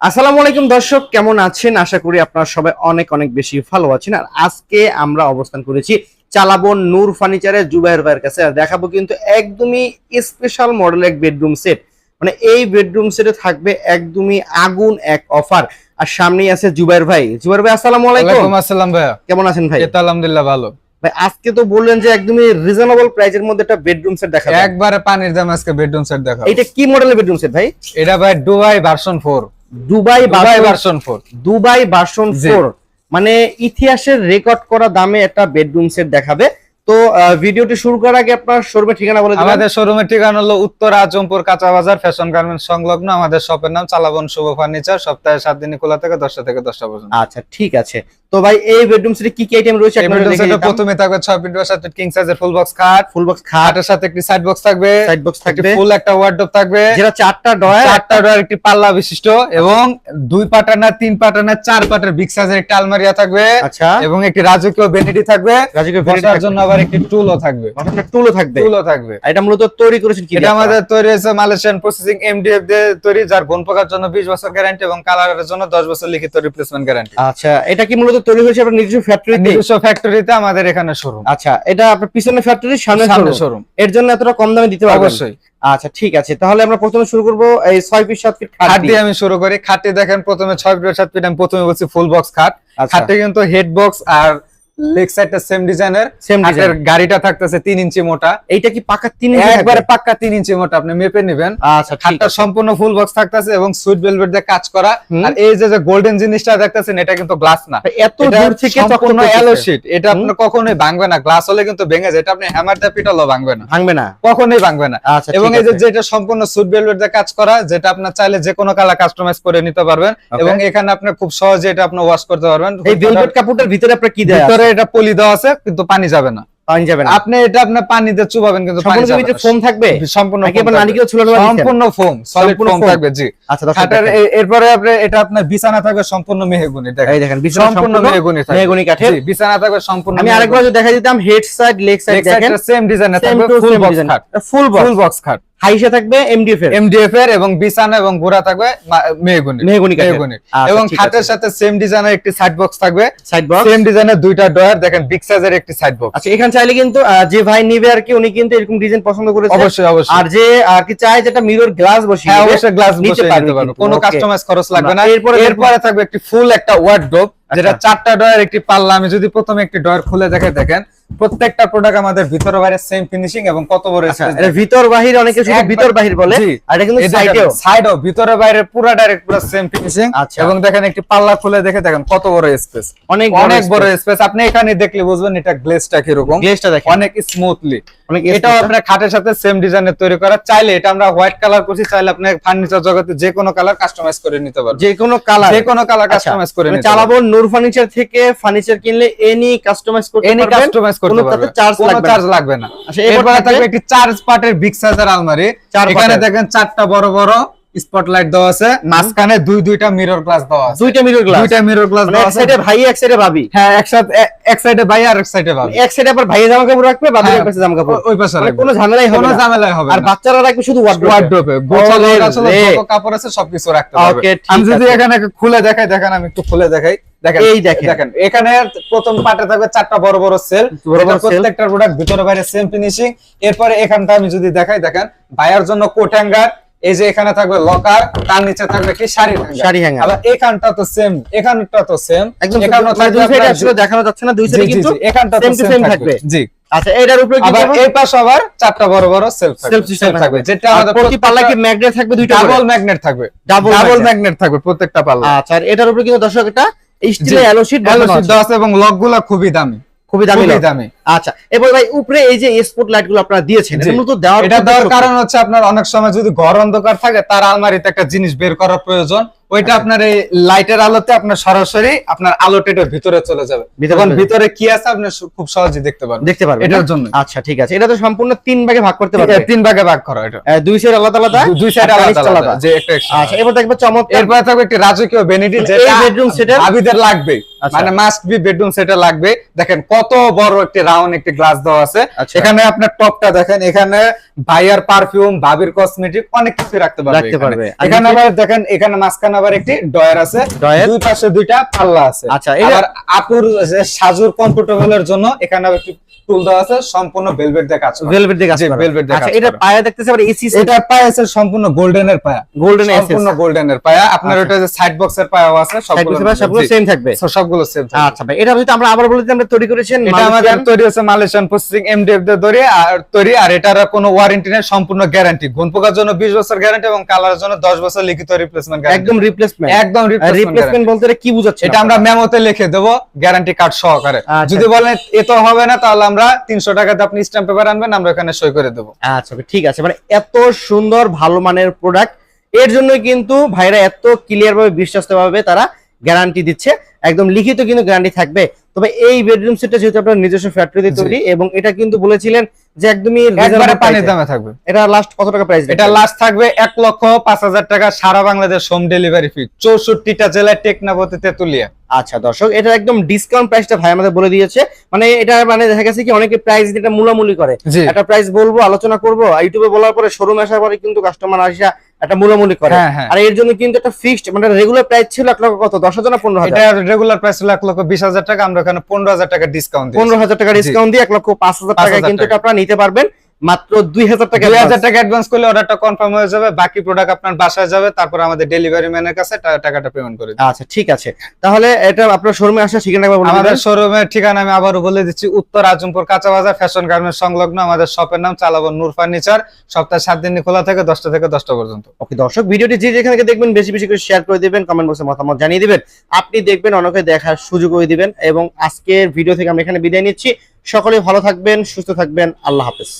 আসসালামু আলাইকুম দর্শক কেমন আছেন? আশা করি আপনারা সবাই অনেক অনেক বেশি ভালো আছেন। আর আজকে আমরা অবস্থান করেছি চালাবো নূর ফার্নিচারের জুবাইর ভাইয়ের কাছে। আর দেখাবো কিন্তু একদমই স্পেশাল মডেলের এক বেডরুম সেট মানে এই বেডরুম সেটে থাকবে একদমই আগুন এক অফার আর সামনেই আছে জুবাইর ভাই। জুবাইর ভাই আসসালামু আলাইকুম। আসসালাম ভাইয়া। কেমন আছেন ভাই? আলহামদুলিল্লাহ ভালো। ভাই আজকে তো বললেন যে একদমই রিজনেবল প্রাইসের মধ্যে একটা বেডরুম সেট দেখাবেন। একবারে পানির দাম আজকে বেডরুম সেট দেখা এটা কি মডেলের বেডরুম সেট ভাই? এটা ভাই Dubai version 4 Dubai Dubai version four 4 Dubai version জি। ফোর মানে ইতিহাসের রেকর্ড করা দামে একটা বেডরুম সেট দেখাবে। তো ভিডিওটি শুরু করার আগে আপনার শোরুমের ঠিকানা বলে আমাদের শোরুমের ঠিকানা হলো উত্তর আজমপুর কাঁচা বাজার ফ্যাশন গার্মেন্টস সংলগ্ন। আমাদের শপের নাম চালাবন শুভ ফার্নিচার। সপ্তাহে সাত দিনে খোলা থেকে দশটা থেকে দশটা পর্যন্ত। আচ্ছা ঠিক আছে। তো ভাই এই বেডরুম সেটে কি কি আইটেম রয়েছে? এই বেডরুম সেটে প্রথমে থাকবে 6 ফিট বাই 7 ফিট কিং সাইজের ফুল বক্স খাট। ফুল বক্স খাটের সাথে একটি সাইড বক্স থাকবে। সাইড বক্স থাকবে। ফুল একটা ওয়ার্ডরোব থাকবে। যেটা চারটা ডয়ার চারটা ডোর একটি পাল্লা বিশিষ্ট। এবং দুই পাটানা তিন পাটানা চার পাটার বিগ সাইজের একটা আলমারিয়া থাকবে। আচ্ছা। এবং একটি রাজকীয় বেনিটি থাকবে। রাজকীয় বসার জন্য আবার একটি টুলও থাকবে। টুলও থাকবে। টুলও থাকবে। এটা মূলত তৈরি করেছেন কি? এটা আমাদের তৈরি হয়েছে মালয়েশিয়ান প্রসেসিং এমডিএফ দিয়ে তৈরি যার গুণ পোকার জন্য 20 বছর গ্যারান্টি এবং কালারের জন্য 10 বছর লিখিত রিপ্লেসমেন্ট গ্যারান্টি আচ্ছা এটা কি মূলত তৈরি হয়েছে আপনার নিজস্ব ফ্যাক্টরিতে নিজস্ব ফ্যাক্টরিতে আমাদের এখানে শোরুম আচ্ছা এটা আপনার পিছনে ফ্যাক্টরি সামনে শোরুম এর জন্য এতটা কম দামে দিতে পারবেন? অবশ্যই। আচ্ছা ঠিক আছে তাহলে আমরা প্রথমে শুরু করব এই 6 ফিট 7 ফিট খাট দিয়ে। আমি শুরু করি। খাটে দেখেন প্রথমে 6 ফিট 7 ফিট আমি প্রথমে বলছি ফুল বক্স খাট। আচ্ছা। খাটে কিন্তু হেড বক্স আর লেগ সাইডটা সেম ডিজাইনের সেম খাটের গাড়িটা থাকতেছে 3 ইঞ্চি মোটা। এইটা কি পাকা তিন একবারে পাক্কা 3 ইঞ্চি মোটা আপনি মেপে নেবেন। আচ্ছা খাটটা সম্পূর্ণ ফুল বক্স থাকতেছে এবং সুইট ভেলভেট দিয়ে কাজ করা। আর এই যে যে গোল্ডেন জিনিসটা দেখতেছেন এটা কিন্তু গ্লাস না। এত দূর থেকে সম্পূর্ণ অ্যালো শীট এটা আপনার কখনোই ভাঙবে না। গ্লাস হলে কিন্তু ভেঙে যায়। এটা আপনি হ্যামার দিয়ে পিটালো ভাঙবে না। ভাঙবে না। কখনোই ভাঙবে না। আচ্ছা এবং এই যে। যেটা সম্পূর্ণ ভেলভেট দিয়ে কাজ করা যেটা আপনার চাইলে যে কোনো কালার কাস্টমাইজ করে নিতে পারবেন। এবং এখানে আপনি খুব সহজে এটা আপনি ওয়াশ করতে পারবেন। এই ভেলভেট কাপড়টার ভিতরে আপনার কি দেয়া এটা পলি দেওয়া আছে কিন্তু পানি যাবে না। পানি যাবে না। আপনি এটা আপনার পানিতে চুবাবেন কিন্তু পানি যাবে না। ফোম থাকবে? সম্পূর্ণ নাকি foam আবার থাকবে। নারিকেল ঝুলানো আছে সম্পূর্ণ ফোম সলিড ফোম থাকবে জি। আচ্ছা খাটের এরপরে আপনি এটা আপনার বিছানা থাকবে সম্পূর্ণ মেহগুনি দেখেন। এই দেখেন বিছানা সম্পূর্ণ সম্পূর্ণ থাকবে। মেহগনি কাঠের। জি, বিছানা থাকবে সম্পূর্ণ আমি আরেকবার যদি দেখা দিতাম হেড সাইড লেগ সাইড দেখেন। সেম ডিজাইনের থাকবে ফুল বক্স ডিজাইন খাট। ফুল ফুল বক্স খাট। হাইসে থাকবে এমডিএফ এর। এমডিএফ এর এবং বিছানা এবং গোড়া থাকবে মা- মেহগুনি। মেহগনি কাঠের। মেহগুনি। আচ্ছা, এবং খাটের সাথে সেম ডিজাইনের একটি সাইড বক্স থাকবে। সাইড বক্স সেম ডিজাইনের দুইটা ডয়ার দেখেন বিগ সাইজের একটি সাইড বক্স আচ্ছা এখানে চাইলে কিন্তু যে ভাই নিবে আর কি উনি কিন্তু এরকম ডিজাইন পছন্দ করেছে। অবশ্যই অবশ্যই। আর যে আর কি চায় যেটা মিরর গ্লাস বসিয়ে হ্যাঁ অবশ্যই গ্লাস বসিয়ে নিতে পারবে। কোনো কাস্টমাইজ খরচ লাগবে না। না, এরপরে এরপরে থাকবে একটি ফুল একটা ওয়ার্ডরোব যেটা আচ্ছা। চারটা ডয়ার একটি পাল্লা। আমি যদি প্রথমে একটি ডয়ার খুলে দেখে দেখেন প্রত্যেকটা প্রোডাক্ট আমাদের ভিতরে বাইরে সেম ফিনিশিং এবং কত বড় আচ্ছা এটা ভিতর বাহির অনেকে শুধু ভিতর বাহির বলে আর এটা কিন্তু সাইডেও সাইডও ভিতরে বাইরে পুরো ডাইরেক্ট পুরো সেম ফিনিশিং আচ্ছা। এবং দেখেন একটি পাল্লা খুলে দেখে দেখেন কত বড় স্পেস অনেক অনেক বড় স্পেস আপনি এখানে দেখলে বুঝবেন এটা গ্লেজটা কীরকম। গ্লেজটা দেখেন। অনেক স্মুথলি এটাও আপনার খাটের সাথে সেম ডিজাইনের তৈরি করা। চাইলে এটা আমরা হোয়াইট কালার করছি চাইলে আপনি ফার্নিচার জগতে যে কোনো কালার কাস্টমাইজ করে নিতে পারবেন। যে কোনো কালার যে কোনো কালার কাস্টমাইজ করে নিতে চালাবো নূর ফার্নিচার থেকে ফার্নিচার কিনলে এনি কাস্টমাইজ করতে এনি কাস্টমাইজ করতে কোনো চার্জ কোনো লাগবে না। চার্জ লাগবে না। আচ্ছা এরপরে থাকবে থাকবে একটি চার্জ পার্টের বিগ সাইজের আলমারি। এখানে দেখেন চারটা বড় বড় স্পটলাইট দেওয়া আছে। মাঝখানে দুই দুইটা মিরর গ্লাস দেওয়া আছে। দুইটা মিরর গ্লাস দুইটা মিরর গ্লাস মানে দেওয়া এক সাইডে ভাই এক সাইডে ভাবি। হ্যাঁ একসাথে এক সাইডে ভাই আর এক সাইডে ভাবি। এক সাইডে আবার ভাইয়ের জামা কাপড় রাখবে ভাবির হ্যাঁ, পাশে জামা কাপড় ওই পাশে মানে রাখবে। কোনো ঝামেলাই হবে না। ঝামেলাই হবে আর বাচ্চারা রাখবে শুধু ওয়ার্ড্রোবে গাছালো কাপড় আছে সবকিছু রাখতে পারবে। Okay, আমি যদি এখানে খুলে দেখাই দেখেন আমি একটু খুলে দেখাই। দেখেন এই দেখেন। দেখেন এখানে প্রথম থাকবে চারটা বড় বড় সেল। প্রত্যেকটা প্রোডাক্ট ভিতরে বাইরে সেম ফিনিশিং এরপরে এখানটা আমি যদি দেখাই দেখেন ভাইয়ার জন্য কোট হ্যাঙ্গার এই যে এখানে থাকবে লকার তার নিচে থাকবে কি? শাড়ি শাড়ি হ্যাঙ্গার আবার এখানটা তো সেম এখানটা তো সেম একদম এখানেও দুই থাকবে আসলে দেখানো যাচ্ছে না দুই জি, কিন্তু এখানটা তো same to same same থাকবে। থাকবে। জি। আচ্ছা এটার উপরে আবার এই পাশে আবার চারটা বড় বড় সেলফ সেলফ সিস্টেম থাকবে। যেটা আমাদের প্রতি পাল্লা কি ম্যাগনেট থাকবে দুইটা ডাবল ম্যাগনেট থাকবে। ডাবল ম্যাগনেট থাকবে প্রত্যেকটা পাল্লা আচ্ছা আর এটার উপরে কিন্তু দর্শক এটা স্টিলের অ্যালো শীট ভালো আছে। এবং খুবই দামি। খুবই দামি আচ্ছা এবার ভাই উপরে এই যে স্পট লাইটগুলো আপনারা দিয়েছেন জি। দেওয়ার এটা দেওয়ার কারণ হচ্ছে আপনার অনেক সময় যদি ঘর অন্ধকার থাকে তার আলমারিতে একটা জিনিস বের করার প্রয়োজন। ওইটা আচ্ছা। আপনার এই লাইটের আলোতে আপনার সরাসরি আপনার আলোটা এটার ভিতরে চলে যাবে। তখন ভিতরে কি আছে আপনি খুব সহজেই দেখতে পারবেন। দেখতে পারবেন এটার জন্য। আচ্ছা ঠিক আছে। এটা তো সম্পূর্ণ তিন ভাগে ভাগ করতে পারবে। তিন ভাগে ভাগ করা এটা। দুই সাইড আলাদা আলাদা দুই সাইড আলাদা আলাদা যে একটা আচ্ছা এবার দেখবে চমৎকার। এরপরে থাকবে একটি রাজকীয় বেনিটি মানে যেটা set এর- ভাবিদের লাগবে। আচ্ছা। মানে মাস্ট বি বেডরুম সেটে লাগবে। দেখেন কত বড় একটি রাউন্ড একটি গ্লাস দেওয়া আছে। আচ্ছা। এখানে আপনার টপটা দেখেন এখানে ভাইয়ার পারফিউম ভাবির কসমেটিক অনেক কিছু রাখতে পারবে রাখতে এখানে। পারবে। এখানে নিচে- আবার দেখেন এখানে মাঝখানে আবার একটি ডয়ার আছে। দুই পাশে দুইটা পাল্লা আছে। আচ্ছা, এটা- আবার আপুর সাজুর কমফোর্টেবলের জন্য এখানে আবার একটি টুল দেওয়া আছে সম্পূর্ণ ভেলভেট দিয়ে কাজ করা। ভেলভেট দিয়ে কাজ করা। velvet দিয়ে আচ্ছা এটা পায়া দেখতেছে আবার এসি এটা পায়া আছে সম্পূর্ণ গোল্ডেনের পায়া। গোল্ডেন এসএস সম্পূর্ণ গোল্ডেনের পায়া। আপনার। ওটা যে সাইড বক্সের পায়াও আছে সবগুলো সবগুলো সেম থাকবে। সবগুলো সেম আচ্ছা ভাই এটা যদি আমরা আবার বলে দিই আমরা তৈরি করেছেন এটা আমাদের তৈরি হচ্ছে মালয়েশিয়ান প্রসেসিং এমডিএফ দিয়ে তৈরি আর তৈরি আর এটার কোনো ওয়ারেন্টি নেই সম্পূর্ণ গ্যারান্টি গুণ পোকার জন্য 20 বছর গ্যারান্টি এবং কালারের জন্য 10 বছর লিখিত রিপ্লেসমেন্ট গ্যারান্টি একদম রিপ্লেসমেন্ট একদম রিপ্লেসমেন্ট বলতে এটা কি বুঝাচ্ছে এটা আমরা মেমোতে লিখে দেব গ্যারান্টি কার্ড সহকারে। আচ্ছা। যদি বলেন এ তো হবে না তাহলে আমরা 300 টাকাতে আপনি স্ট্যাম্প পেপার আনবেন আমরা এখানে সই করে দেব। আচ্ছা ঠিক আছে। মানে এত সুন্দর ভালো মানের প্রোডাক্টের জন্য কিন্তু ভাইরা এত ক্লিয়ার ভাবে বিশ্বাস্ত ভাবে তারা গ্যারান্টি দিচ্ছে। একদম লিখিত কিন্তু গ্যারান্টি থাকবে। তবে এই বেডরুম সেটটা যেহেতু আপনার নিজস্ব ফ্যাক্টরিতে তৈরি এবং এটা কিন্তু বলেছিলেন যে একদমই একবারে পানির দামে থাকবে। এটা লাস্ট কত টাকা প্রাইস এটা লাস্ট থাকবে এক লক্ষ পাঁচ হাজার টাকা সারা বাংলাদেশ হোম ডেলিভারি ফি চৌষট্টিটা জেলায় টেকনাপতি তেতুলিয়া। আচ্ছা দর্শক এটা একদম ডিসকাউন্ট প্রাইসটা ভাই আমাদের বলে দিয়েছে। মানে এটা মানে দেখা গেছে কি অনেকে প্রাইস এটা মূলামূলি করে। একটা প্রাইস বলব আলোচনা করব ইউটিউবে বলার পরে শোরুম আসার পরে কিন্তু কাস্টমার আসা একটা মূলামূলি করে। হ্যাঁ হ্যাঁ। আর এর জন্য কিন্তু একটা ফিক্সড মানে রেগুলার প্রাইস ছিল এক লক্ষ কত? দশ হাজার পনেরো এটা হাজার রেগুলার প্রাইস ছিল এক লক্ষ বিশ হাজার টাকা আমরা এখানে পনেরো হাজার টাকা ডিসকাউন্ট পনেরো হাজার টাকা ডিসকাউন্ট দিয়ে এক লক্ষ পাঁচ হাজার টাকা কিন্তু আপনারা নিতে পারবেন। মাত্র দুই হাজার টাকা দুই হাজার টাকা অ্যাডভান্স করলে অর্ডারটা কনফার্ম হয়ে যাবে বাকি প্রোডাক্ট আপনার বাসায় যাবে তারপর আমাদের ডেলিভারি ম্যানের কাছে টাকাটা পেমেন্ট করে। আচ্ছা ঠিক আছে। তাহলে এটা আপনার শোরুমে আসা ঠিকানা আমাদের শোরুমের ঠিকানা আমি আবারও বলে দিচ্ছি উত্তর আজমপুর কাঁচা বাজার ফ্যাশন গার্মেন্টস সংলগ্ন আমাদের শপের নাম চালাবো নূর ফার্নিচার। সপ্তাহে সাত দিন খোলা থাকে দশটা থেকে দশটা পর্যন্ত। ওকে দর্শক ভিডিওটি যে যেখান থেকে দেখবেন বেশি বেশি করে শেয়ার করে দিবেন কমেন্ট বক্সে মতামত জানিয়ে দিবেন। আপনি দেখবেন অনেকে দেখার সুযোগ করে দিবেন এবং আজকের ভিডিও থেকে আমরা এখানে বিদায় নিচ্ছি। সকলে ভালো থাকবেন সুস্থ থাকবেন আল্লাহ হাফেজ।